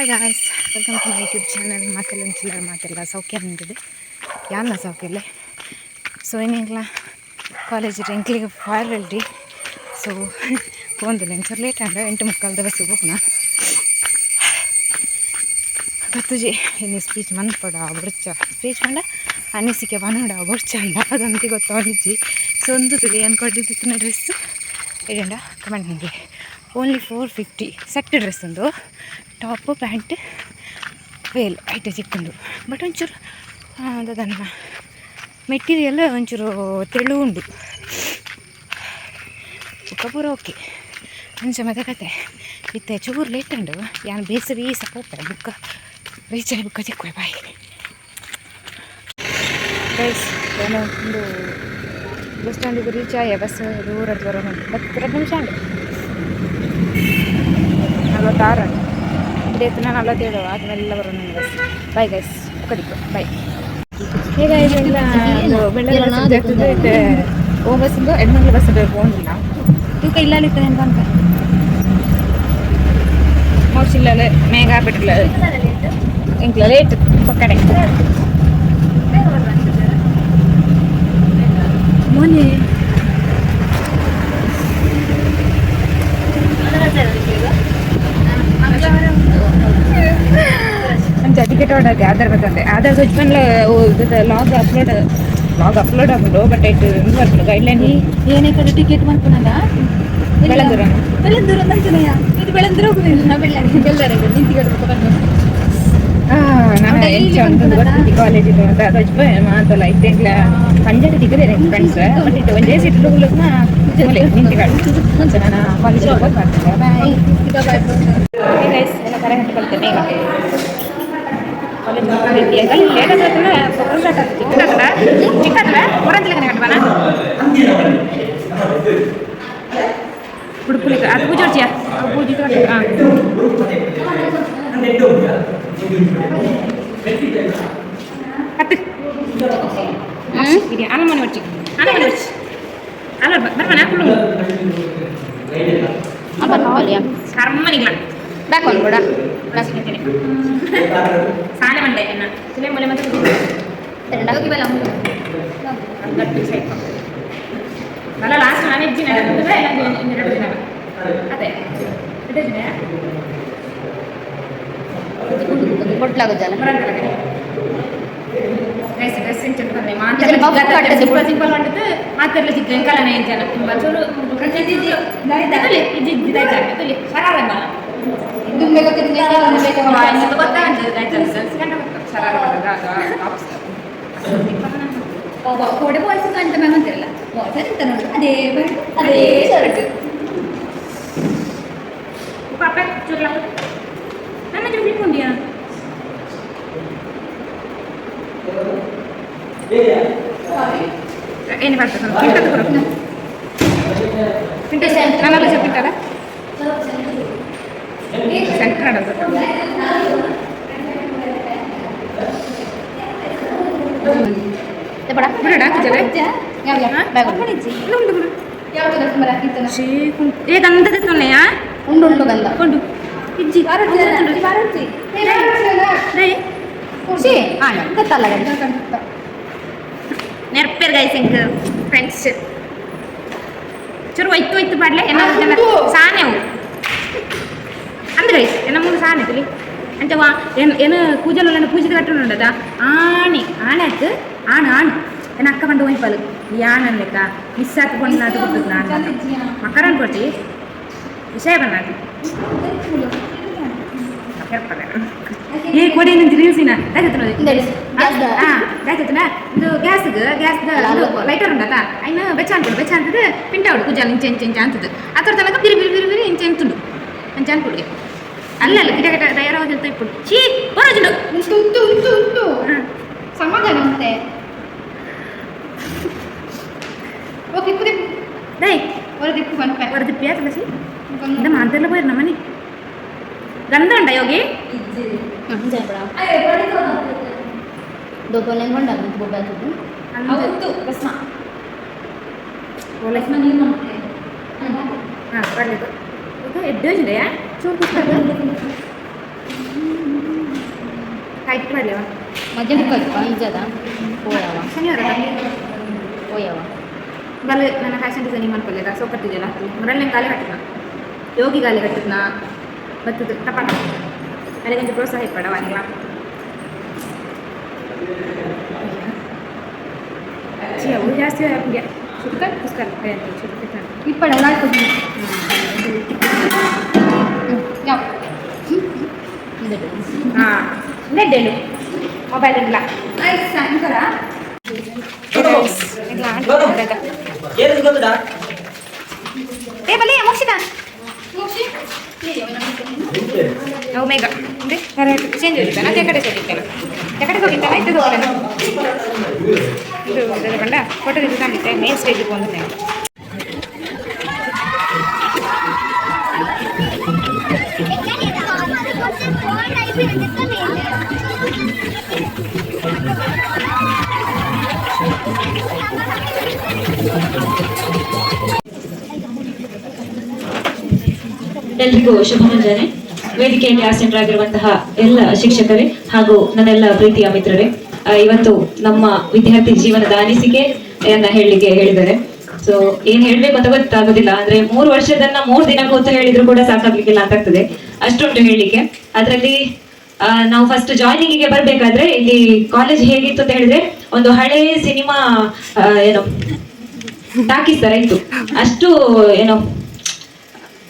Hi guys welcome to my YouTube channel ಮಾತೆಲ್ಲ ಚಿಲ್ಲರ ಮಾತೆಲ್ಲ ಸೌಖ್ಯ ಅಂದಿದೆ ಸೌಖ್ಯ ಸೌಖ್ಯಲ್ಲೇ ಸೊ ಏನಿಲ್ಲ ಕಾಲೇಜ್ ರೆಂಕ್ಲಿಗೆ ಫಾರ್ವೆಲ್ ರೀ ಸೊ ಒಂದು ನೆನ್ಸರ್ ಲೇಟ್ ಅಂದ್ರೆ ಎಂಟು ಮುಕ್ಕಾಲು ಬಸ್ಸಿಗೆ ಹೋಗೋಣ ಗೊತ್ತುಜಿ ಇನ್ನು ಸ್ಪೀಚ್ ಮನ್ಪಡ ಬುಡ್ಚ ಸ್ಪೀಚ್ ಮಂಡ? ಅನಿಸಿಕೆ ಬನ್ನಡ ಅಂಡ ಅದಂತ ಗೊತ್ತಾಗಿಜ್ಜಿ ಸೊ ಒಂದು ತುದಿ ಅನ್ಕೊಂಡಿದ್ದಿತ್ತು ಡ್ರೆಸ್ಸು ಹೇಗಂಡ ಕಮೆಂಟ್ ಮಾಡಿ. Only four fifty set dress ಒಂದು. ಟಾಪು, ಪ್ಯಾಂಟ್, ವೇಲ್, ಐಟೆ ಚಿಕ್ಕಂದು ಬಟ್ ಒಂಚೂರು ಅದನ್ನ ಮೆಟೀರಿಯಲ್ ಒಂಚೂರು ತೆಳು ಉಂಡು ಪೂರ ಓಕೆ. ಅಂಚ ಮತ್ತೆ ಕತೆ ಇತ್ತೆ ಚೂರು ಲೇಟ್ ಉಂಡು ಯಾನು ಬೇಸ ಬೀಸ ಹೋಗ್ತಾರೆ ಬುಕ್ಕ ರೀಚ್ ಆಗಿ ಬುಕ್ಕ ಚಿಕ್ಕ ಬಾಯ್. ಗೈಸ್ ಏನೋ ಒಂದು ಬಸ್ ಸ್ಟ್ಯಾಂಡಿಗೆ ರೀಚ್ ಆಯ ಬಸ್ ದೂರದ್ದು ಬರೋಣ ಹತ್ತು ಎರಡು ನಿಮಿಷ ಉಂಟು. ನಲವತ್ತಾರು. ಇಡೀತು ನಾನು ನಲವತ್ತೇಳು ಆದಮೇಲೆ ಬರೋಣ ಬಸ್ ಬೈ ಗೈಸ್ ಕಡಿಕು ಬೈ ಈಗ ಇದೆಲ್ಲ ಬೆಳಗ್ಗೆ ಓ ಇಂದು ಎಡ್ಮಂಗ್ಲ ಬಸ್ ಹೋಗಿಲ್ಲ ತೂಕ ಇಲ್ಲ ಇತ್ತು ನೆನಪು ಅಂತ ಮೋಡ್ಸಿಲ್ಲ ಮೇಘ ಬಿಟ್ಟಿಲ್ಲ ಇಂಕ್ಲ ಲೇಟ್ ಪಕ್ಕಡೆ ಮೊನ್ನೆ ಬರ್ತದೆ Aadhaar ಹಚ್ಕೊಂಡ್ಲ log upload log upload ಆಗ್ಬಿಡು but ಇಟ್ಟು ಇದು ಬರ್ತದೆ ಗೈಡ್ಲೈನ್ ಏನೇ ಕಡೆ ಟಿಕೆಟ್ ಮಾಡ್ಕೊಂಡಾಗ ಬೆಳಂದೂರ ಬೆಳಂದೂರು ಅಂತಾನೆಯ ಇದು ಬೆಳಂದೂರು ಹೋಗುದಿಲ್ಲ ಬೆಳ್ಳಾರಿ ಬೆಳ್ಳಾರಿ ನಿಂತಿಗೆ ಬಂದು ನಾನು ಹೌದಾ, ಇಲ್ಲಿ ಎಂಚ ಒಂದು ಬಂತು ಬರ್ತಿದ್ದೆ ಕಾಲೇಜಿಗೆ ಅಂತ ಅದು ಹಚ್ಪ ಮಾತಲ್ಲ ಇತ್ತೆಂಗ್ಲ ಪಂಜಾಟಿ ದಿಗದೆ ಫ್ರೆಂಡ್ಸ್ ಬಟ್ ಇಟ್ಟು ಒಂದೇ ಸೀಟ್ ಹೋಗ್ಲಕ್ಕ ಮೂಲೆ ನಿಂತಿಗಾಡು ಸೊ ನಾನು ಕಾಲೇಜ್ ಹೋಗೋದು ಬರ್ತದೆ ಬಾಯ್ ಗೈಸ್ ಎಲ್ಲ ಕರೆ ಹಟ್ಟು ಬರ್ತೇನೆ ಈಗ ಚಿಕ್ಕ ಹತ್ರ ಚಿಕ್ಕ ಹತ್ರ ಹೊರಂತಿಲ್ಲ ಕನೆ ಕಟ್ಟಬಾನ ಉಡುಪುಲಿಗೆ ಅದು ಪೂಜೆ ಹೊಡ್ಚಿಯ ಪೂಜೆ ಹಾಂ ಮಾಡ್ಬಿಟ್ಟು ಮಾತಾಡ್ಲಿ ವೆಂಕಲ ನೈನ್ ಜನ ಬಚ್ಚೋರು ಇದ್ದಿದ್ದಾಯ್ತು ಸರಾರ ಬಲ ಒಬ್ಬ ವಾಯ್ಸ್ ಕಾಣ್ತ ಮ್ಯಾಮ್ ಅಂತಿರಲ್ಲ ಸರಿತ ನೋಡಿ ಅದೇ ಅದೇ ಸರಟು ಪಾಪ ಚೂರ್ಲ ನನ್ನ ಜೊತೆ ಬಿಟ್ಕೊಂಡಿಯಾ Yeah. Sorry. ಏನು ಮಾಡ್ತಾರೆ ತಿಂಟದ್ದು ಬರುತ್ತೆ ತಿಂಟೆ ನಾನಲ್ಲ ತಿಂತಾರ ಸೆಂಟ್ ಮಾಡೋದು ಬೇಡ ಬಿಡೋಣ ಹಾಕಿದ್ದಾರೆ ಉಂಡು ಬಿಡು ಶ್ರೀ ಏ ಗಂಧದ ತೊನ್ನೆಯಾ ಉಂಡು ಉಂಡು ಗಂಧ ಉಂಡು ಇಜ್ಜಿ ಆರೋಗ್ಯ ಗೊತ್ತಲ್ಲ ಗಂಧ ನೆರಪೇರ್ ಗೈಸ್ ಹೆಂಗ ಫ್ರೆಂಡ್ಸ್ ಚೂರು ಒಯ್ತು ಒಯ್ತು ಮಾಡ್ಲೆ ಏನೋ ಸಾನೆ ಅಂದ್ರೆ ಗೈಸ್ ಏನೋ ಮೂರು ಸಾನೆ ತಿಳಿ ಅಂಚವಾ ಏನು ಏನು ಪೂಜೆಲು ನಾನು ಪೂಜೆದು ಕಟ್ಟಲು ಉಂಡದ ಆಣಿ ಆಣೆಕ್ ಆಣ ಆಣು ಏನು ಅಕ್ಕ ಬಂದು ಒಯ್ಪಾಲು ಯಾನನ್ ಲೆಕ್ಕ ಮಿಸ್ ಹಾಕಿಕೊಂಡು ನಾಟು ಕೊಟ್ಟದು ನಾನು ಮಕ್ಕರ ಅನ್ಕೊಟ್ಟಿ ವಿಷಯ ಬಂದಾಗಿ ಹೇಳ್ತಾರೆ ಈ ಕೊಡಿ ನಿಂತು ನಿಲ್ಸಿನ ಯಾಕತ್ತನ ಯಾಕತ್ತನ ಇದು ಗ್ಯಾಸ್ಗೆ ಗ್ಯಾಸ್ ಲೈಟರ್ ಉಂಡತ ಅಯ್ಯ ಬೆಚ್ಚ ಅನ್ಕೊಡು ಬೆಚ್ಚ ಅಂತದ್ದು ಪಿಂಟ ಉಡು ಕುಜಾಲ ಇಂಚೆ ಇಂಚೆ ಇಂಚೆ ಅಂತದ್ದು ಆ ಥರ ತನಕ ಬಿರಿ ಬಿರಿ ಬಿರಿ ಬಿರಿ ಇಂಚೆ ಇಂತುಂಡು ಅಂಚೆ ಅನ್ಕೊಡ್ಗೆ ಅಲ್ಲ ಅಲ್ಲ ಗಿಡ ಗಿಡ ತಯಾರಾಗಿ ಅಂತ ಇಪ್ಪುಡು ಛೀ ಬರೋಜುಂಡು ಉಂಟು ಉಂಟು ಉಂಟು ಉಂಟು ಸಮಾಧಾನ ಅಂತೆ ಓಕೆ ಕುದಿ ಡೈ ஒரு திப்பு கொண்டு ஒரு திப்பியா கலசி இந்த மாந்தரில் போயிடணும் மணி ಗಂಧ ಉಂಡ ಯೋಗಿ దొబ్బలు ఏం ఉండాలి బొబ్బలు ಹೌದು రస్మ ಓಲೆ రస్మ నీళ్ళు ಹಾಂ ಬರಲಿದ್ದು ಇದು ಎಡ್ಡು ಯೋಜನೆಯಾ ಚೂರು ಪುಸ್ತಕ ಕೈಟ್ ಮಾಡಲಿವ ಮಧ್ಯಾಹ್ನ ಕಲ್ಪ ನಿಜದ ಓಯವ ಶನಿವಾರ ಓಯವ ಬಲ್ಲ ನನ್ನ ಫ್ಯಾಷನ್ ಡಿಸೈನಿಂಗ್ ಮಾಡ್ಕೊಳ್ಳಿಲ್ಲ ಸೊ ಕಟ್ಟಿದ್ಯಲ್ಲ ಮೊದಲನೇ ಗಾಲಿ ಕಟ್ಟಿದ್ನ ಯೋಗಿ ಗಾಲಿ ಕಟ್ಟಿದ್ನ ಬತ್ತದ ಟಪಾಟ ನನಗೆ ಪ್ರೋತ್ಸಾಹ ಇಪ್ಪಡ ವಾನಿಲ್ಲ ಛೀ ಅವು ಜಾಸ್ತಿ ಹಾಗೆ ಸುತ್ತ ಪುಸ್ತಕ ಸುತ್ತ ಇಪ್ಪಡ ನಾಲ್ಕು ಯಾವ ಹಾಂ ನೆಡ್ಡೆಳು ಮೊಬೈಲ್ ಇಲ್ಲ ಆಯ್ತು ಸಾಯಂಕಾಲ ಇಲ್ಲ ಏನು ಗೊತ್ತುಂಟಾ ಏ ಬಲಿ ಮುಗಿಸಿದ ನಾವು ಮೇಘ ಅಂದ್ರೆ ಚೇಂಜ್ ಹೋಗಿದ್ದಾನೆ ಅದೇ ಕಡೆ ಹೋಗಿದ್ದಾನೆ ಕಡೆ ಹೋಗಿದ್ದಾನೆ ಇದು ಹೋಗಿದ್ದಾನೆ ಇದು ಇದು ಕಂಡ ಫೋಟೋ ಇದು ಕಾಣಿತ್ತೆ ಮೇನ್ ಸ್ಟೇಜಿಗೆ ಬಂದಿದ್ದೆ ಎಲ್ರಿಗೂ ಶುಭ ಮುಂಜಾನೆ. ವೇದಿಕೆಯಲ್ಲಿ ಆಸೀನರಾಗಿರುವಂತಹ ಎಲ್ಲ ಶಿಕ್ಷಕರೇ ಹಾಗೂ ನನ್ನೆಲ್ಲ ಪ್ರೀತಿಯ ಮಿತ್ರರೇ ಇವತ್ತು ನಮ್ಮ ವಿದ್ಯಾರ್ಥಿ ಜೀವನದ ಅನಿಸಿಕೆಯನ್ನ ಹೇಳಲಿಕ್ಕೆ ಹೇಳಿದ್ದಾರೆ. ಸೊ ಏನ್ ಹೇಳ್ಬೇಕು ಅಂತ ಗೊತ್ತಾಗೋದಿಲ್ಲ, ಅಂದ್ರೆ ಮೂರು ವರ್ಷದನ್ನ ಮೂರು ದಿನ ಕೂತು ಹೇಳಿದ್ರು ಕೂಡ ಸಾಕಾಗ್ಲಿಕ್ಕಿಲ್ಲ ಅಂತ ಆಗ್ತದೆ. ಅಷ್ಟುಂಟು ಹೇಳಲಿಕ್ಕೆ ಅದರಲ್ಲಿ ನಾವು ಫಸ್ಟ್ ಜಾಯ್ನಿಂಗಿಗೆ ಬರ್ಬೇಕಾದ್ರೆ ಇಲ್ಲಿ ಕಾಲೇಜ್ ಹೇಗಿತ್ತು ಅಂತ ಹೇಳಿದ್ರೆ, ಒಂದು ಹಳೆ ಸಿನಿಮಾ ಏನು, ಟಾಕೀಸ್ ತರ ಇತ್ತು. ಅಷ್ಟು, ಏನೋ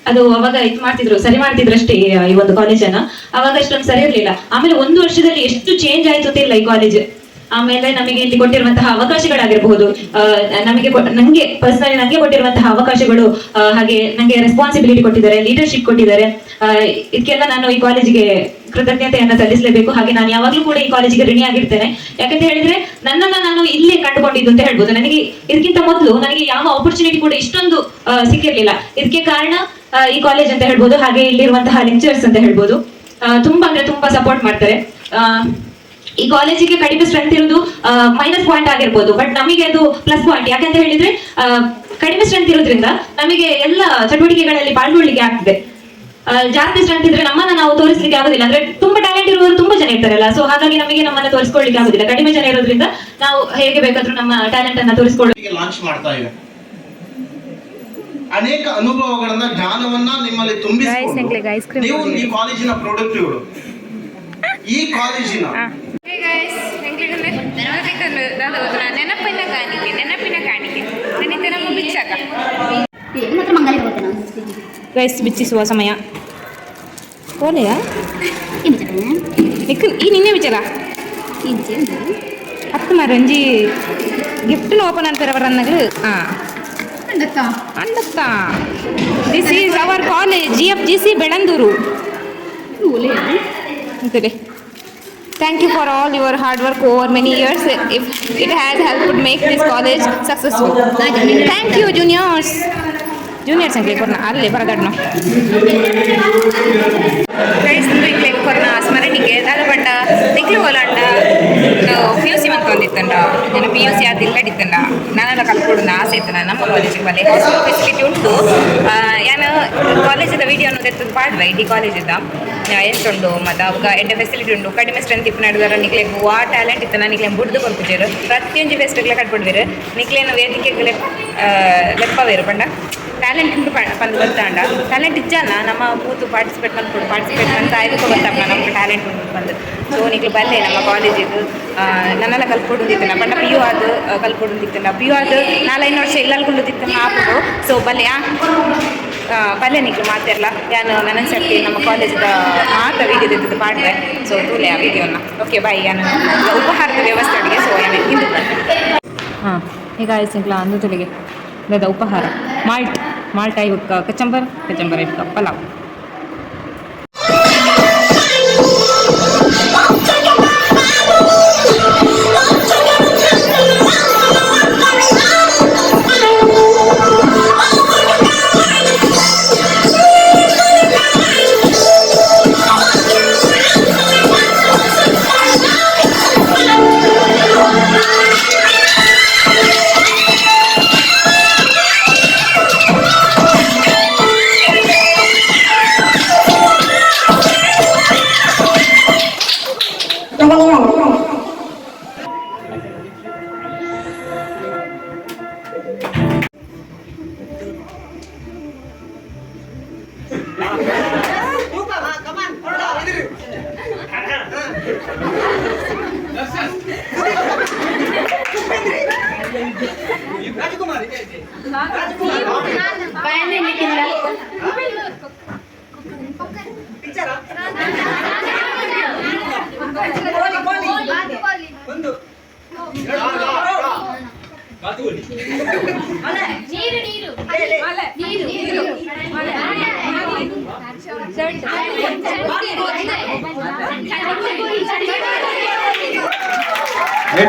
ಅದು ಅವಾಗ ಇದು ಮಾಡ್ತಿದ್ರು, ಸರಿ ಮಾಡ್ತಿದ್ರು ಅಷ್ಟೇ ಈ ಒಂದು ಕಾಲೇಜನ್ನ ಅವಾಗ ಅಷ್ಟೊಂದು ಸರಿ ಇರ್ಲಿಲ್ಲ. ಆಮೇಲೆ ಒಂದು ವರ್ಷದಲ್ಲಿ ಎಷ್ಟು ಚೇಂಜ್ ಆಯ್ತು ಅಂತ ಇಲ್ಲ ಈ ಕಾಲೇಜ್ ಆಮೇಲೆ ನಮಗೆ ಇಲ್ಲಿ ಕೊಟ್ಟಿರುವಂತಹ ಅವಕಾಶಗಳಾಗಿರಬಹುದು ನಮಗೆ ನಂಗೆ ಪರ್ಸನಲಿ ನಂಗೆ ಕೊಟ್ಟಿರುವಂತಹ ಅವಕಾಶಗಳು ಹಾಗೆ ನಂಗೆ ರೆಸ್ಪಾನ್ಸಿಬಿಲಿಟಿ ಕೊಟ್ಟಿದ್ದಾರೆ ಲೀಡರ್ಶಿಪ್ ಕೊಟ್ಟಿದ್ದಾರೆ. ಇದಕ್ಕೆಲ್ಲ ನಾನು ಈ ಕಾಲೇಜಿಗೆ ಕೃತಜ್ಞತೆಯನ್ನ ಸಲ್ಲಿಸಲೇಬೇಕು. ಹಾಗೆ ನಾನು ಯಾವಾಗ್ಲೂ ಕೂಡ ಈ ಕಾಲೇಜಿಗೆ ಋಣಿಯಾಗಿರ್ತೇನೆ ಯಾಕಂತ ಹೇಳಿದ್ರೆ ನನ್ನನ್ನ ನಾನು ಇಲ್ಲೇ ಕಂಡುಕೊಂಡಿದ್ದು ಅಂತ ಹೇಳ್ಬೋದು. ನನಗೆ ಇದಕ್ಕಿಂತ ಮೊದಲು ನನಗೆ ಯಾವ ಆಪರ್ಚುನಿಟಿ ಕೂಡ ಇಷ್ಟೊಂದು ಸಿಕ್ಕಿರ್ಲಿಲ್ಲ. ಇದಕ್ಕೆ ಕಾರಣ ಈ ಕಾಲೇಜ್ ಅಂತ ಹೇಳ್ಬೋದು, ಹಾಗೆ ಇಲ್ಲಿರುವಂತಹ ಲೆಕ್ಚರ್ಸ್ ಅಂತ ಹೇಳ್ಬೋದು. ತುಂಬಾ ಅಂದ್ರೆ ತುಂಬಾ ಸಪೋರ್ಟ್ ಮಾಡ್ತಾರೆ. ಈ ಕಾಲೇಜಿಗೆ ಕಡಿಮೆ ಸ್ಟ್ರೆಂತ್ ಇರೋದು ಮೈನಸ್ ಪಾಯಿಂಟ್ ಆಗಿರ್ಬೋದು. ಬಟ್ ನಮಗೆ ಅದು ಪ್ಲಸ್ ಪಾಯಿಂಟ್ ಯಾಕಂತ ಹೇಳಿದ್ರೆ ಆ, ಕಡಿಮೆ ಸ್ಟ್ರೆಂತ್ ಇರೋದ್ರಿಂದ ನಮಗೆ ಎಲ್ಲ ಚಟುವಟಿಕೆಗಳಲ್ಲಿ ಪಾಲ್ಗೊಳ್ಳಿಕ್ಕೆ ಆಗ್ತದೆ. ಜಾಸ್ತಿ ಸ್ಟ್ರೆಂತ್ ಇದ್ರೆ ನಮ್ಮನ್ನ ನಾವು ತೋರಿಸ್ಲಿಕ್ಕೆ ಆಗುದಿಲ್ಲ. ಅಂದ್ರೆ ತುಂಬಾ ಟ್ಯಾಲೆಂಟ್ ಇರುವವರು ತುಂಬಾ ಜನ ಇರ್ತಾರಲ್ಲ ಸೊ ಹಾಗಾಗಿ ನಮಗೆ ನಮ್ಮನ್ನ ತೋರಿಸ್ಕೊಳ್ಳಿಕ್ಕೆ ಆಗುದಿಲ್ಲ. ಕಡಿಮೆ ಜನ ಇರೋದ್ರಿಂದ ನಾವು ಹೇಗೆ ಬೇಕಾದ್ರೂ ನಮ್ಮ ಟ್ಯಾಲೆಂಟ್ ಅನ್ನ ತೋರಿಸ್ಕೊಳ್ಳಿ ಲಾಂಚ್ ಮಾಡ್ತಾ ಇವೆ ಅನೇಕ ಅನುಭವಗಳನ್ನ ಜ್ಞಾನವನ್ನ ನಿಮ್ಮಲ್ಲಿ cream ನೀವು. ಈ ಕಾಲೇಜಿನ ಪ್ರಾಡಕ್ಟ್ಗಳು ಈ ಕಾಲೇಜಿನ ನೆನಪಿನ ಕಾಣಿಕೆ ನೆನಪಿನ ಕಾಣಿಕೆ ನನ್ನಿಂದ ನಮ್ಮ ಬಿಚ್ಚಾಕ ಏನು ಮಾತ್ರ ಮಂಗಲ ಹೋಗ್ತೇನೆ ನಾನು ಸ್ಟೇಜಿಗೆ ಗೈಸ್ ಬಿಚ್ಚಿಸುವ ಸಮಯ ಓಲೆಯಾ ಏನು ವಿಚಾರ ನಿಕ್ ಈ ನಿನ್ನೆ ವಿಚಾರ ಏನು ಚೇಂಜ್ ಹತ್ತು ಮಾರ ಒಂಜಿ ಗಿಫ್ಟ್ ಓಪನ್ ಅಂತಾರವರನ್ನಾಗ ಹಾಂ ಕಂಡಕ್ಕ ಅಂಡತ್ತಾ this is our college G F G C Bellandur ಓಲೆ ಅಂತೇಳಿ thank you for all your hard work over many years if it has help make this college successful thank you juniors juniors Ankali ಕೊರ್ನ ಅಲ್ಲೇ ಬರಗಡ್ನ guys ಇಂಕ್ಲೆ ಕೊರ್ನ ಸ್ಮರಣಿಗೆ ದಾದ ಪಂಡ ನಿಕ್ಲು ಒಲಂಡ P U C ಮಂತ್ಕೊಂಡಿತ್ತಂಡ ಜನ ಪಿ ಯು ಸಿ ಅದು ಇಲ್ಲಡಿತ್ತಂಡ ನಾನೆಲ್ಲ ಕಲ್ತ್ಕೊಡು ಆಸೆ ಇತ್ತು ನಮ್ಮ ಕಾಲೇಜಿಗೆ ಬಲ್ಲಿ ಹಾಸ್ಟೆಲ್ ಫೆಸಿಲಿಟಿ ಉಂಟು. ಯಾನು ಕಾಲೇಜಿದ ವಿಡಿಯೋ ತೆತ್ತದು ಪಾಡ್ವೆ, ಇಡೀ ಕಾಲೇಜಿದ ಎಷ್ಟುಂಡು ಮತ್ತು ಅವಾಗ ಎಡ್ಡೆ ಫೆಸಿಲಿಟಿ ಉಂಟು. ಕಡಿಮೆ ಸ್ಟ್ರೆಂತ್ ಇಪ್ಪ ನಡೆದಾರ ನಿಕ್ಲೆ ಆ ಟ್ಯಾಲೆಂಟ್ ಇತ್ತು ನಿಕ್ಲೆ ಬುಡ್ದು ಕೊಡ್ಪುಜೇರು ಪ್ರತಿಯೊಂದು ಫೆಸ್ಟಿಗೆ ಕಟ್ಬಿಡ್ವಿರು ನಿಕ್ಲೇನು ವೇದಿಕೆಗೆ ಲೆಪ್ಪವೇರು ಪಂಡ. ಟ್ಯಾಲೆಂಟ್ ಉಂಟು ಬಂದು ಗೊತ್ತಾಂಡ. ಟ್ಯಾಲೆಂಟ್ ಇಜ್ಜನ ನಮ್ಮ ಕೂತು ಪಾರ್ಟಿಸಿಪೇಟ್ ಮಾಡ್ಕೊಂಡು ಪಾರ್ಟಿಸಿಪೇಟ್ ಅಂತ ಆಯ್ತು ಗೊತ್ತಾಗ ನಮ್ಗೆ ಟ್ಯಾಲೆಂಟ್ ಉಂಟು ಬಂದು. ಸೊ ನಿಕ್ಲು ಬಲ್ಲೆ ನಮ್ಮ ಕಾಲೇಜಿದು ನನ್ನೆಲ್ಲ ಕಲ್ತ್ಕೊಡುದಿತ್ತು ಬಟ್ ಪಿ ಯು ಅದು ಕಲ್ತ್ಕೊಡುದಿತ್ತು ಪಿ ಯು ಅದು ನಾಲ್ಕೈದು ವರ್ಷ ಇಲ್ಲಲ್ಕೊಳ್ಳುದಿತ್ತು ಹಾಕೋದು ಸೊ ಬಲ್ಲೆ ಬಲ್ಲೆ ನಿಕ್ಲು ಮಾತಿರಲ್ಲ ಯಾನು ನನ್ನ ಸರ್ತಿ ನಮ್ಮ ಕಾಲೇಜಿದ ಮಾತ ವೀಡಿಯೋ ಪಾಡ್ರೆ ಸೊ ತೂಲೆ ಆ ವಿಡಿಯೋನ ಓಕೆ ಬಾಯ್ ಯಾನು. ಉಪಹಾರದ ವ್ಯವಸ್ಥೆ ಅಡಿಗೆ ಸೊ ಯಾನು, ಹಿಂದೆ ಹಾಂ, ಈಗ ಆಯ್ಸಿಂಕ್ಲ ಅಂದು ತುಳಿಗೆ ಉಪಹಾರ. ಮಾಲ್ಟ್ ಮಾಲ್ಟ್ ಇವಕ್ಕ ಕಚಂಬರ್ ಕಚಂಬರ್ ಇವಕ್ಕ pulao.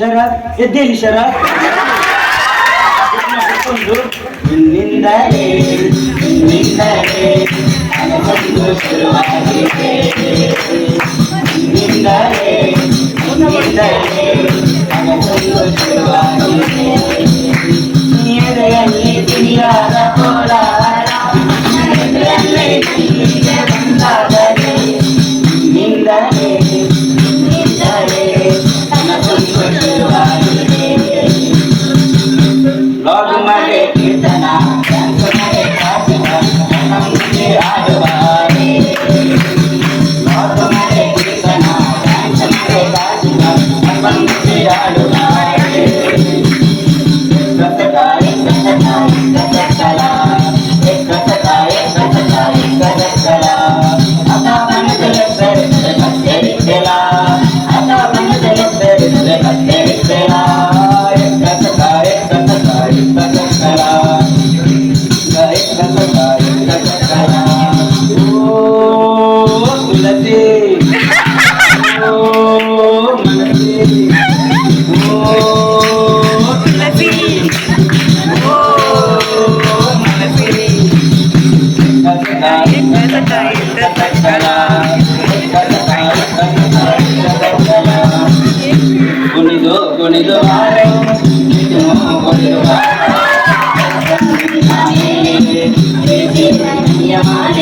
şarap, e, deli şarap. من بعيد من بعيد أنا خدمة الوحيد من بعيد من بعيد أنا خدمة الوحيد يا ليالي يا رب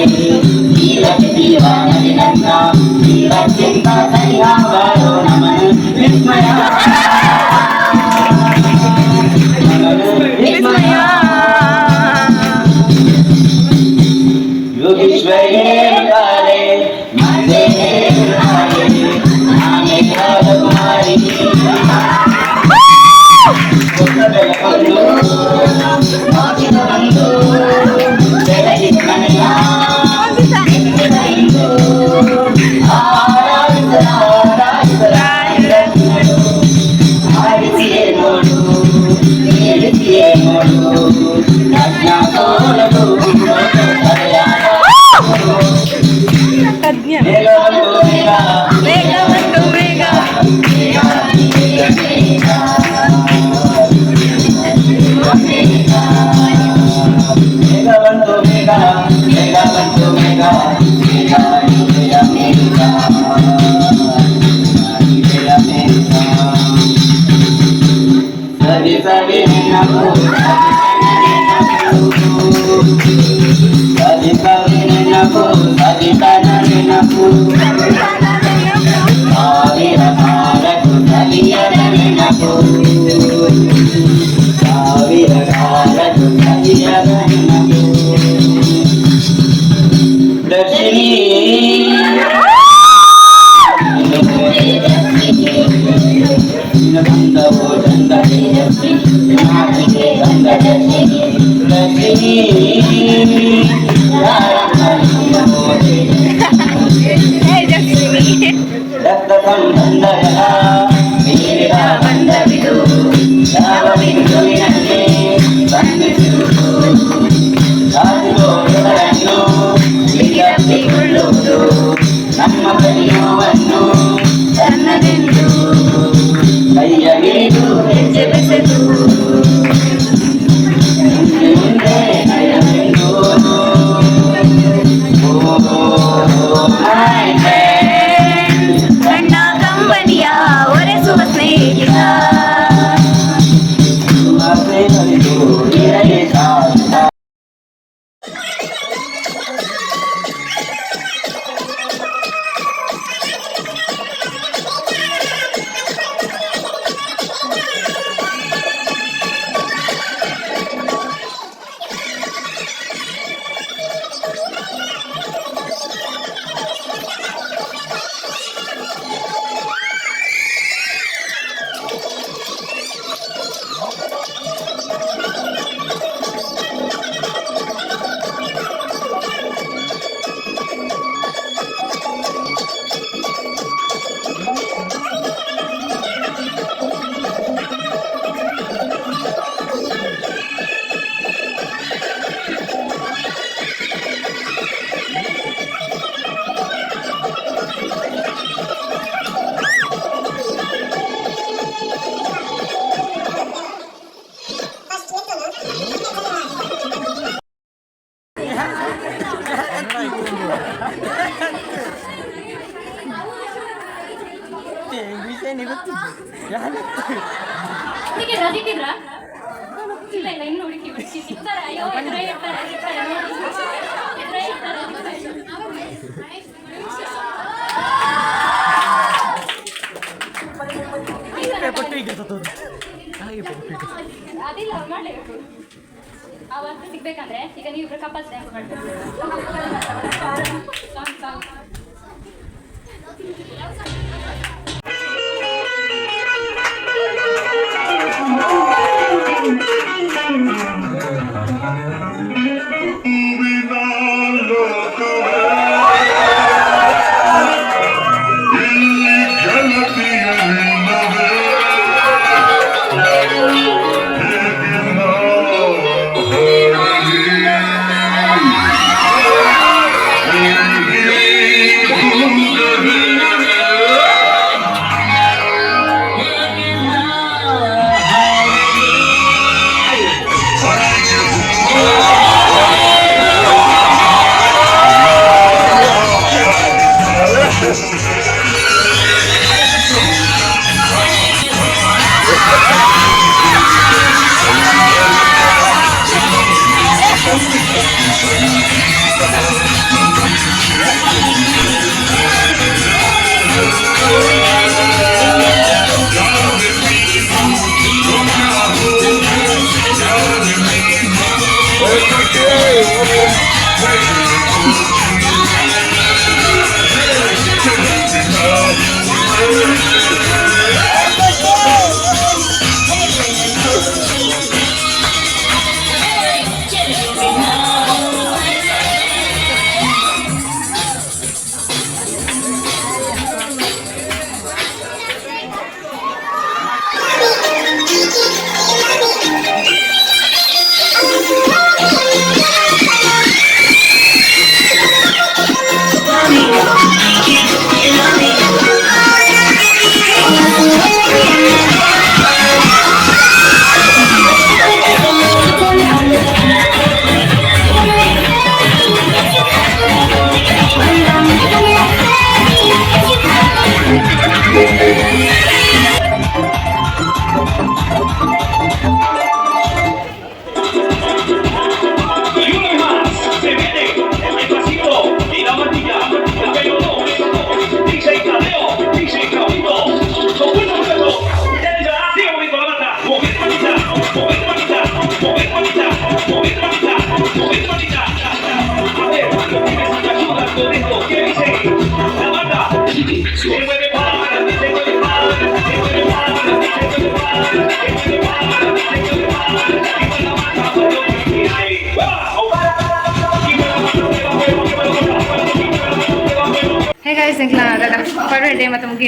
Viva, viva, viva.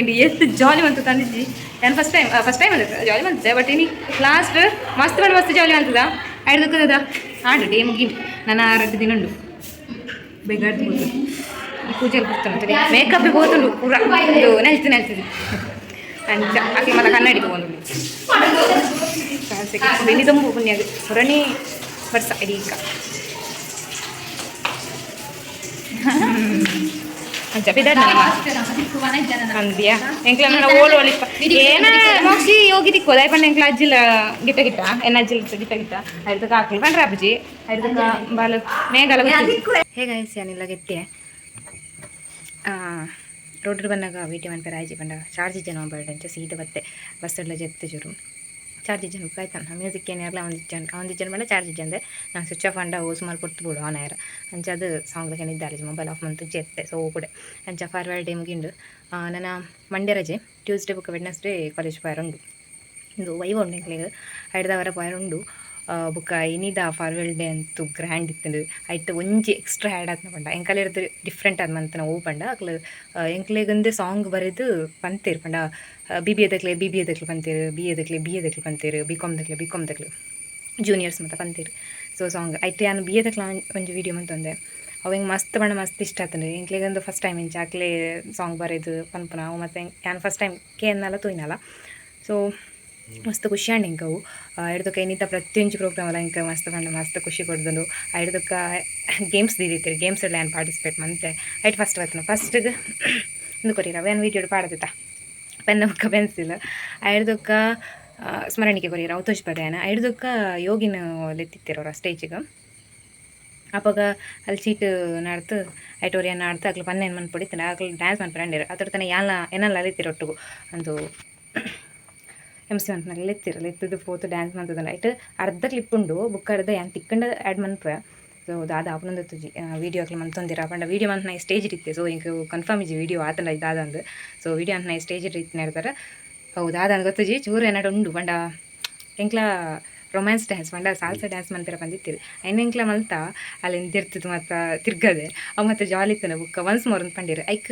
Day ಮತ್ತು ಮುಗಿಂಡಿ ಎಷ್ಟು ಜಾಲಿ ಬಂತು ತಂದಿದ್ದಿ ನಾನು ಫಸ್ಟ್ ಟೈಮ್ ಫಸ್ಟ್ ಟೈಮ್ ಅಂತ ಜಾಲಿ ಬಂತಿದ್ದೆ ಬಟ್ ಇನಿ ಲಾಸ್ಟ್ ಮಸ್ತ್ ಮಾಡಿ ಮಸ್ತ್ ಜಾಲಿ ಅಂತದ ಐಡ್ದಕ್ಕದ ಆಡು ಡೇ ಮುಗಿಂಡಿ ನಾನು ಆರಟ್ಟು ದಿನ ಉಂಡು ಬೇಗ ಹೋಗ್ತು ಈ ಪೂಜೆಯಲ್ಲಿ ಕೂತಾನೆ ಮೇಕಪ್ಪಿಗೆ ಹೋತುಂಡು ಪೂರ ಇದು ನೆಲ್ತು ನೆಲ್ತಿದ್ದೆ ಅಂಚ ಆಕೆ ಮತ್ತೆ ಕನ್ನಡಿಗೆ ಹೋಗುದು ಬೆನಿ ತುಂಬ ಪುಣ್ಯಾಗ ಹೊರನೇ ವರ್ಷ ಇಡೀಕ ಅಂಚ ಬಿದ್ದಾಡ ಅಂದ್ಯಾ ಎಂಕ್ಲ ನನ್ನ ಓಲ್ ಒಲಿಪ ಏನ ಮೋಕ್ಷಿ ಯೋಗಿ ತಿಕ್ಕೋದ ಐಪಂಡ ಎಂಕ್ಲ ಅಜ್ಜಿಲ ಗಿಟ್ಟ ಗಿಟ್ಟ ಎನ್ನ ಅಜ್ಜಿಲ ಗಿಟ್ಟ ಗಿಟ್ಟ ಐದಕ್ಕ ಹಾಕ್ಲಿ ಪಂಡ್ರ ಅಪ್ಪಜಿ ಐದಕ್ಕ ಬಾಲ ಮೇಗಲ ಹೇಗೆ ಏನಿಲ್ಲ ಗೆತ್ತೆ ರೋಡ್ ಬಂದಾಗ ವೀಟಿ ಮನ್ಪೆ ರಾಜಿ ಪಂಡ ಚಾರ್ಜ್ ಜನ ಬರ್ಡಂಚ ಸೀದ ಬತ್ತೆ ಬಸ್ಸಡ್ಲ ಜೆತ್ತು ಜುರು ಚಾರ್ಜ್ ಜನ ಆಯ್ತಾನ ಮ್ಯೂಸಿಕ್ ಏನಿರಲ್ಲ ಒಂದು ಜನ ಒಂದು ಜನ ಬಂದ ಚಾರ್ಜ್ ಜಂದೆ ನಾನು ಸ್ವಿಚ್ ಆಫ್ ಅಂಡ ಹೋಸ್ ಮಾಡಿ ಕೊಟ್ಟು ಬಿಡು ಆನ್ ಆಯ್ರ ಅಂಚ ಅದು ಸಾಂಗ್ ಏನಿದ್ದಾರೆ ಮೊಬೈಲ್ ಆಫ್ ಮಂತು ಜೆತ್ತೆ ಸೊ ಕೂಡ ಅಂಚ ಫಾರ್ವರ್ಡ್ ಡೇ ಮುಗಿಂಡು ನನ್ನ ಮಂಡ್ಯ ರಜೆ Tuesday book Wednesday college fire ಉಂಡು ಇದು ವೈವ್ ಉಂಡು ಎಂಕ್ಲೆಗ್ ಫೈರ್ ಉಂಡು ಬುಕ್ಕ ಇನಿದ ಫಾರ್ವೆಲ್ ಡೇ ಅಂತೂ ಗ್ರ್ಯಾಂಡ್ ಇತ್ತು ಐಟ್ ಒಂಜಿ ಎಕ್ಸ್ಟ್ರಾ ಆ್ಯಡ್ ಆತ್ನ ಪಂಡ. ಎಂಕಲ್ ಇರೋದು ಡಿಫ್ರೆಂಟ್ ಆದ ಮಂತನ ಓ ಪಂಡ. ಅಕ್ಲು ಎಂಕ್ಲೆಗಂದೆ ಸಾಂಗ್ ಬರೆದು ಪಂತೇರು ಪಂಡ. ಬಿ ಬಿ ಎದಕ್ಲೆ, ಬಿ ಬಿ ಎದಕ್ಲೆ ಪಂತೇರು, ಬಿ ಎದಕ್ಲೆ ಬಿ ಎದಕ್ಲೆ ಪಂತೇರು ಬಿ ಕಾಮ್ ದಕ್ಲೆ ಬಿ ಕಾಮ್ ದಕ್ಲೆ. ಜೂನಿಯರ್ಸ್ ಮತ್ತು ಪಂತೇರು. ಸೊ ಸಾಂಗ್ ಐತೆ ನಾನು ಬಿ ಎದಕ್ಲ ಒಂಜಿ ವಿಡಿಯೋ ಮಂತಂದೆ ಅವು ಹೆಂಗೆ ಮಸ್ತ್ ಬಣ್ಣ ಮಸ್ತ್ ಇಷ್ಟ ಆತಂದ್ರೆ ಎಂಕ್ಲೆಗೊಂದು ಫಸ್ಟ್ ಟೈಮ್ ಇಂಚ ಆಕ್ಲೆ ಸಾಂಗ್ ಬರೆದು ಪನ್ಪುನ. ಅವು ಮತ್ತು ನಾನು ಫಸ್ಟ್ ಟೈಮ್ ಕೆ ಅನ್ನಲ್ಲ, ತೂಯ್ನಲ್ಲ. ಸೊ ಮಸ್ತ್ ಖುಷಿ ಆಂಡ್ ಇಂಕವು ಹಿಡ್ದಕ್ಕ ಏನಿತ್ತ ಪ್ರತಿಯೊಂದು ಪ್ರೋಗ್ರಾಮ್ ಅಲ್ಲ ಇಂಕ ಮಸ್ತ್ ಕಂಡು ಮಸ್ತ್ ಖುಷಿ ಕೊಡ್ದು ಹಿಡ್ದಕ್ಕ ಗೇಮ್ಸ್ ದಿದಿತ್ತೀರಿ ಗೇಮ್ಸ್ ಎಲ್ಲ ಏನು ಪಾರ್ಟಿಸಿಪೇಟ್ ಮಂತೆ ಐಟ್ ಫಸ್ಟ್ ಬರ್ತಾನೆ ಫಸ್ಟಿಗೆ ಒಂದು ರವೆ ಏನು ವೀಡಿಯೋ ಪಾಡದಿತ್ತ? ಪೆನ್ ಬುಕ್ಕ ಪೆನ್ಸಿಲ್ ಐಡ್ದೊಕ್ಕ ಸ್ಮರಣಿಕೆ ಕೊರಿಯರ ಅವತೋಷ್ ಪದಯನ ಐಡ್ದೊಕ್ಕ ಯೋಗಿನ ಲೆತ್ತಿತ್ತಿರೋರ ಸ್ಟೇಜಿಗೆ ಅವಾಗ ಅಲ್ಲಿ ಚೀಟ್ ನಾಡ್ತು ಐಟೋರಿಯನ್ ನಾಡ್ತು ಅಕ್ಲು ಪನ್ನ ಏನು ಮನ್ ಪಡಿತಾನೆ ಆಗಲಿ ಡ್ಯಾನ್ಸ್ ಮನ್ಪರಂಡಿರು ಅದ್ರ ತನ ಯಾಲ ಏನಲ್ಲ ಅಲಿತಿರ ಒಟ್ಟಿಗೂ ಒಂದು ಎಂ ಸಿ ಮಂತ್ನಾಗ ಲೆತ್ತಿರ, ಲೆತ್ತಿದ್ದು ಫೋತು ಡ್ಯಾನ್ಸ್ ಮಂತದಲ್ಲ ಐಟ್ ಅರ್ಧ ಕ್ಲಿಪ್ ಉಂಡು ಬುಕ್ ಅರ್ಧ ಏನು ತಿಕ್ಕಂಡ ಆ್ಯಡ್ ಮನ್ಪ ಸೊ ದಾದ ಆಪನೊಂದು ತುಜಿ ವೀಡಿಯೋ ಅಕ್ಲ ಮಂತೊಂದಿರ ಪಂಡ ವೀಡಿಯೋ ಮಂತ್ ನಾ ಸ್ಟೇಜ್ ಇರುತ್ತೆ ಸೊ ಈಗ ಕನ್ಫರ್ಮ್ ಇಜಿ ವೀಡಿಯೋ ಆತಂಡ ಇದಾದ ಅಂದು ಸೊ ವೀಡಿಯೋ ಅಂತ ನಾ ಸ್ಟೇಜ್ ಇಟ್ಟು ಹೇಳ್ತಾರೆ. ಹೌದು ಅಂತ ಗೊತ್ತುಜಿ, ಚೂರು ಏನಾಡು ಉಂಡು. ಪಂಡ ಎಂಕ್ಲ ರೊಮ್ಯಾನ್ಸ್ ಡ್ಯಾನ್ಸ್ ಮಂಡ ಸಾಲ್ಸ ಡ್ಯಾನ್ಸ್ ಮಂತಿರ ಬಂದಿತ್ತಿರು ಐನೆಂಕ್ಲ ಮಲ್ತ, ಅಲ್ಲಿ ನಿಂತಿರ್ತದೆ ಮತ್ತು ತಿರ್ಗದೆ, ಅವು ಮತ್ತೆ ಜಾಲಿ ಇತ್ತನ ಬುಕ್ಕ ಒನ್ಸ್ ಮೋರ್ ಅಂತ ಪಂಡಿರು. ಐಕ್,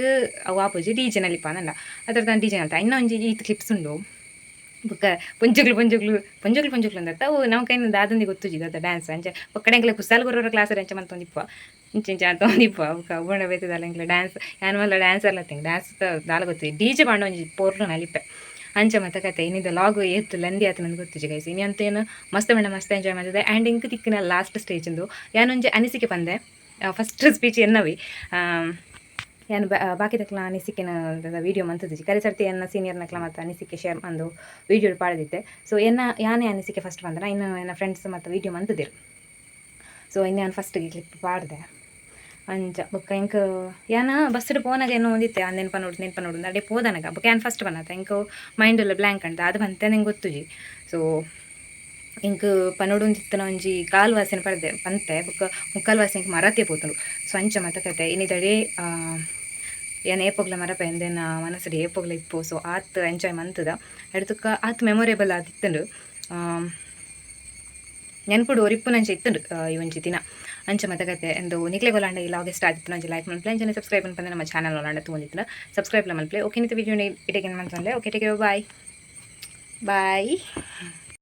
ಅವು ಆಪೋಜಿ ಡಿ ಜೆ ನಲ್ಲಿಪ್ಪ ನಂಡ ಅದ್ರ ಡಿ ಜೆ ಅಂತ ಇನ್ನೊಂದು ಈತ್ ಕ್ಲಿಪ್ಸ್ ಉಂಡು. ಬುಕ್ಕ ಪುಂಜುಗ್ಲು ಪುಂಜುಗ್ಲು ಪುಂಜುಗ್ಲು ಪುಂಜುಗ್ಲು ಅಂತ ಅವು ನಮ್ಮ ಕೈಯಿಂದ ದಾದಂದಿ ಗೊತ್ತುಜಿ ಅದ ಡ್ಯಾನ್ಸ್ ಅಂಚೆ. ಒಕ್ಕಡೆಂಗ್ಲ ಕುಸಾಲ್ ಗುರೋರ ಕ್ಲಾಸ್ ಅಂಚೆ ಮಂತ ಒಂದಿಪ್ಪ ಇಂಚೆ ಇಂಚೆ ಅಂತ ಒಂದಿಪ್ಪ ಬುಕ್ಕ ಬೋಣ ಬೇತದಲ್ಲ ಡ್ಯಾನ್ಸ್ ಯಾನ್ ಮಲ್ಲ ಡ್ಯಾನ್ಸ್ ಅಲ್ಲ ತಿಂಗ್ ಡ್ಯಾನ್ಸ್ ದಾಲ ಗೊತ್ತು. ಡಿ ಜೆ ಬಾಂಡ ಒಂಜಿ ಪೋರ್ಲು ನಲಿಪೆ ಅಂಚೆ ಮತ್ತೆ ಕತೆ, ಇನ್ನಿದ ಲಾಗ್ ಏತ್ ಲಂದಿ ಆತ ನನಗೆ ಗೊತ್ತಿಜಿ ಗೈಸ್ ಇನಿ ಅಂತ ಏನು? ಮಸ್ತ್ ಬೇಡ, ಮಸ್ತ್ ಎಂಜಾಯ್ ಮಾಡಿದೆ. ಆ್ಯಂಡ್ ಇಂಕ್ ತಿಕ್ಕಿನ ಲಾಸ್ಟ್ ಸ್ಟೇಜಿಂದು ಯಾನೊಂಜಿ ಅನಿಸಿಕೆ ಬಂದೆ ಫಸ್ಟ್ ಸ್ಪೀಚ್ ಎನ್ನವಿ. ಏನು ಬಾಕಿ ತಕ್ಲ ಅನಿಸಿಕೆನ ವೀಡಿಯೋ ಸರ್ತಿ ಸೀನಿಯರ್ ಸೀನಿಯರ್ನಕ್ಲ ಮತ್ತು ಅನಿಸಿಕೆ ಶೇರ್ ಒಂದು ವೀಡಿಯೋ ಪಾಡದಿದ್ದೆ. ಸೊ ಎನ್ನ ಯಾನೇ ಅನಿಸಿಕೆ ಫಸ್ಟ್ ಬಂದ್ರೆ ಇನ್ನು ನನ್ನ ಫ್ರೆಂಡ್ಸ್ ಮತ್ತು ವೀಡಿಯೋ ಮಂತದಿರು ಸೊ ಇನ್ನು ನಾನು ಫಸ್ಟಿಗೆ ಕ್ಲಿಪ್ ಪಾಡ್ದೆ. ಅಂಚ ಬೊಕ್ಕ ಇಂಕ ಯಾನ ಬಸ್ಡ್ ಪೋನಾಗ ಏನೋ ಒಂದಿತ್ತೆ. ಆ ನೆನಪ ನೋಡು ನೆನಪ ನೋಡು ಅಡೆ ಪೋದನಗ. ಬೊಕ್ಕ ಏನು ಫಸ್ಟ್ ಬನ್ನತ್ತ ಇಂಕ ಮೈಂಡ್ ಬ್ಲ್ಯಾಂಕ್ ಅಂತ ಅದು. ಬಂತೆ ನಂಗೆ ಗೊತ್ತುಜಿ ಸೊ ಇಂಕ ಪನೋಡು ಒಂದಿತ್ತನ ಒಂಜಿ ಕಾಲು ವಾಸನೆ ಪಡೆದೆ ಬಂತೆ. ಬೊಕ್ಕ ಮುಕ್ಕಾಲು ವಾಸನೆ ಮರತೆ ಪೋತನು ಸೊ ಅಂಚ ಮತ್ತ ಕತೆ ಇನ್ನಿದಡೆ ಏನು ಏಪೋಗ್ಲ ಮರಪ ಎಂದೇನ ಮನಸ್ಸು ಏಪೋಗ್ಲ ಇಪ್ಪು ಸೊ ಆತ್ ಎಂಜಾಯ್ ಮಂತದ. ಅಡ್ತಕ್ಕ ಆತ್ ಮೆಮೊರೇಬಲ್ ಆದಿತ್ತಂಡು ನೆನ್ಪುಡು ಒರಿಪ್ಪು ನಂಚೆ ಇತ್ತುಂಡು ಈ ಒಂಜಿ ದಿನ. ಅಂಚ ಮತ್ತೆ ಕತೆ ಎಂದು ನಿಕ್ಲೆ ಗೊಲಾಂಡ ಇಲ್ಲ ಆಗಸ್ಟ್ ಆದಿತ್ತು ನಂಜಿ ಲೈಕ್ ಮನ್ಪ್ಲೆ ಅಂಚನೆ ಸಬ್ಸ್ಕ್ರೈಬ್ ಅನ್ಪಂದ್ರೆ ನಮ್ಮ ಚಾನಲ್ ಒಳಂಡ ತಗೊಂಡಿತ್ತು ಸಬ್ಸ್ಕ್ರೈಬ್ ಮನ್ಪ್ಲೆ ಓಕೆ ನಿಂತ ವಿಡಿಯೋ ಇಟಕ್ಕೆ ಮನ್ಸಂದ್ರೆ ಓಕೆ ಟೇಕ್ ಬಾಯ್ ಬಾಯ್